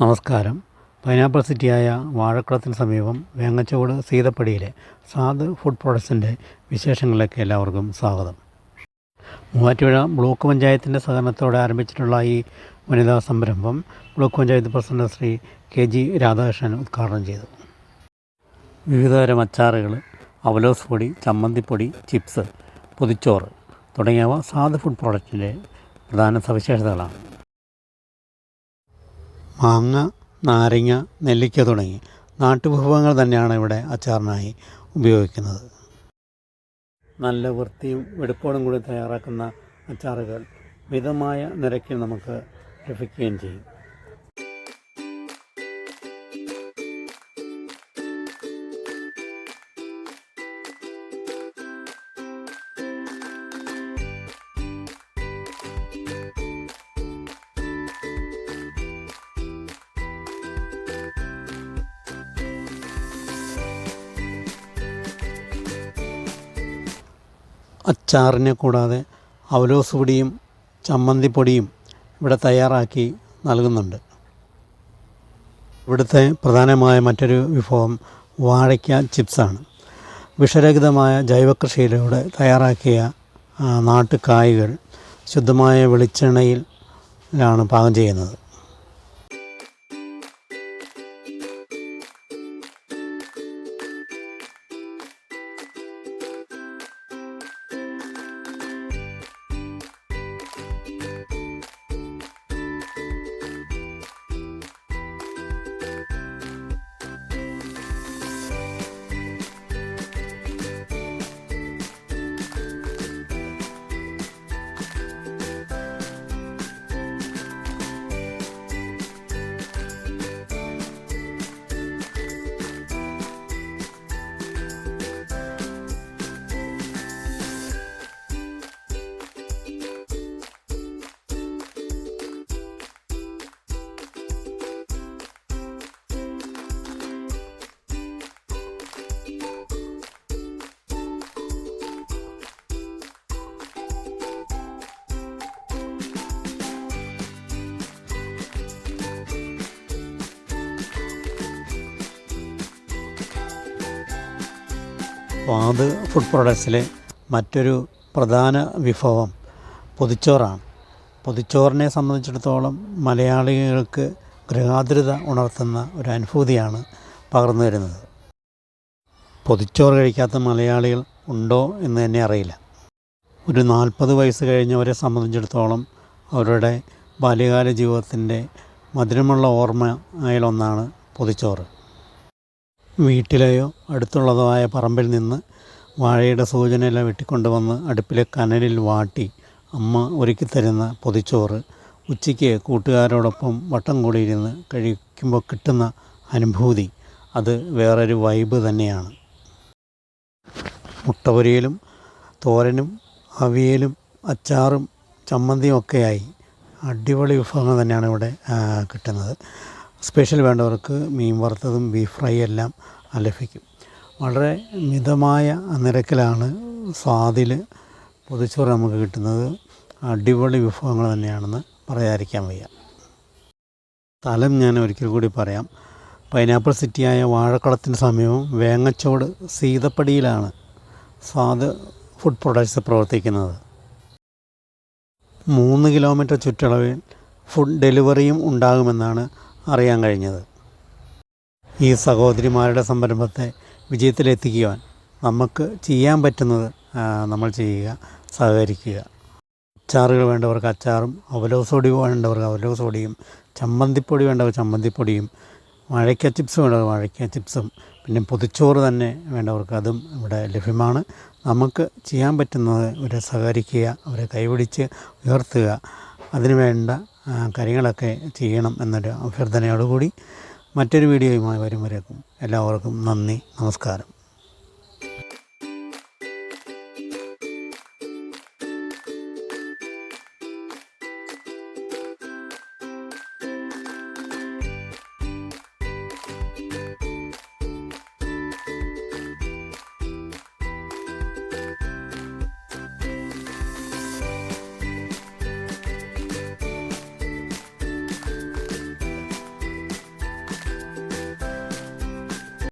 നമസ്കാരം. പൈനാപ്പിൾ സിറ്റിയായ വാഴക്കുളത്തിന് സമീപം വേങ്ങച്ചോട് സീതപ്പടിയിലെ Saad food പ്രൊഡക്ട്സിന്റെ വിശേഷങ്ങളിലേക്ക് എല്ലാവർക്കും സ്വാഗതം. മൂവാറ്റുപുഴ ബ്ലോക്ക് പഞ്ചായത്തിന്റെ സഹകരണത്തോടെ ആരംഭിച്ചിട്ടുള്ള ഈ വനിതാ സംരംഭം block panchayat president Shri K G Radhakrishnan ഉദ്ഘാടനം ചെയ്തു. വിവിധതരം അച്ചാറുകൾ അവലോസ് പൊടി ചമ്മന്തിപ്പൊടി ചിപ്സ് പൊതിച്ചോറ് തുടങ്ങിയവ സാദ് ഫുഡ് പ്രൊഡക്റ്റിന്റെ പ്രധാന സവിശേഷതകളാണ്. മാങ്ങ നാരങ്ങ നെല്ലിക്ക തുടങ്ങി നാട്ടുവിഭവങ്ങൾ തന്നെയാണ് ഇവിടെ അച്ചാറിനായി ഉപയോഗിക്കുന്നത്. നല്ല വൃത്തിയും വെടുപ്പോടും കൂടി തയ്യാറാക്കുന്ന അച്ചാറുകൾ മിതമായ നിരക്കിൽ നമുക്ക് ലഭിക്കുകയും ചെയ്യും. അച്ചാറിനെ കൂടാതെ അവലോസ് പൊടിയും ചമ്മന്തിപ്പൊടിയും ഇവിടെ തയ്യാറാക്കി നൽകുന്നുണ്ട്. ഇവിടുത്തെ പ്രധാനമായ മറ്റൊരു വിഭവം വാഴയ്ക്ക ചിപ്സാണ്. വിഷരഹിതമായ ജൈവകൃഷിയിലൂടെ തയ്യാറാക്കിയ നാട്ടുകായകൾ ശുദ്ധമായ വെളിച്ചെണ്ണയിലാണ് പാകം ചെയ്യുന്നത്. സ്വാദ് ഫുഡ് പ്രൊഡക്ട്സിലെ മറ്റൊരു പ്രധാന വിഭവം പൊതിച്ചോറാണ്. പൊതിച്ചോറിനെ സംബന്ധിച്ചിടത്തോളം മലയാളികൾക്ക് ഗൃഹാതുരത ഉണർത്തുന്ന ഒരു അനുഭൂതിയാണ് പകർന്നു വരുന്നത് പൊതിച്ചോറ് കഴിക്കാത്ത മലയാളികൾ ഉണ്ടോ എന്ന് തന്നെ അറിയില്ല. ഒരു നാൽപ്പത് വയസ്സ് കഴിഞ്ഞവരെ സംബന്ധിച്ചിടത്തോളം അവരുടെ ബാല്യകാല ജീവിതത്തിന്റെ മധുരമുള്ള ഓർമ്മ ആയാലൊന്നാണ് പൊതിച്ചോറ്. വീട്ടിലെയോ അടുത്തുള്ളതോ ആയ പറമ്പിൽ നിന്ന് വാഴയുടെ സൂചനയില വെട്ടിക്കൊണ്ടുവന്ന് അടുപ്പിലെ കനലിൽ വാട്ടി അമ്മ ഒരുക്കിത്തരുന്ന പൊതിച്ചോറ് ഉച്ചയ്ക്ക് കൂട്ടുകാരോടൊപ്പം വട്ടം കൂടിയിരുന്ന് കഴിക്കുമ്പോൾ കിട്ടുന്ന അനുഭൂതി അത് വേറൊരു വൈബ് തന്നെയാണ്. മുട്ടപൊരിയലും തോരനും അവിയലും അച്ചാറും ചമ്മന്തിയും ഒക്കെയായി. അടിപൊളി വിഭവങ്ങൾ തന്നെയാണ് ഇവിടെ കിട്ടുന്നത്. സ്പെഷ്യൽ വേണ്ടവർക്ക് മീൻ വറുത്തതും ബീഫ് ഫ്രൈ എല്ലാം ലഭിക്കും. വളരെ മിതമായ നിരക്കിലാണ് സ്വാദിൽ പൊതിച്ചോറ് നമുക്ക് കിട്ടുന്നത്. അടിപൊളി വിഭവങ്ങൾ തന്നെയാണെന്ന് പറയാതിരിക്കാൻ വയ്യ. സ്ഥലം ഞാൻ ഒരിക്കൽ കൂടി പറയാം. പൈനാപ്പിൾ സിറ്റിയായ വാഴക്കുളത്തിന് സമീപം വേങ്ങച്ചോട് സീതപ്പടിയിലാണ് സ്വാദ് ഫുഡ് പ്രൊഡക്ട്സ് പ്രവർത്തിക്കുന്നത്. മൂന്ന് കിലോമീറ്റർ ചുറ്റളവിൽ ഫുഡ് ഡെലിവറിയും ഉണ്ടാകുമെന്നാണ് അറിയാൻ കഴിഞ്ഞത്. ഈ സഹോദരിമാരുടെ സംരംഭത്തെ വിജയത്തിലെത്തിക്കുവാൻ നമുക്ക് ചെയ്യാൻ പറ്റുന്നത് നമ്മൾ ചെയ്യുക സഹകരിക്കുക. അച്ചാറുകൾ വേണ്ടവർക്ക് അച്ചാറും അവലോസൊടി വേണ്ടവർക്ക് അവലോസൊടിയും ചമ്മന്തിപ്പൊടി വേണ്ടവർ ചമ്മന്തിപ്പൊടിയും വാഴയ്ക്ക ചിപ്സ് വേണ്ടവർ വാഴയ്ക്ക ചിപ്സും പിന്നെ പൊതിച്ചോറ് തന്നെ വേണ്ടവർക്ക് അതും ഇവിടെ ലഭ്യമാണ്. നമുക്ക് ചെയ്യാൻ പറ്റുന്നത് ഇവരെ സഹകരിക്കുക അവരെ കൈപിടിച്ച് ഉയർത്തുക അതിനു വേണ്ട കാര്യങ്ങളൊക്കെ ചെയ്യണം എന്നൊരു അഭ്യർത്ഥനയോടുകൂടി മറ്റൊരു വീഡിയോയുമായി വരും വരേക്കും എല്ലാവർക്കും നന്ദി നമസ്കാരം.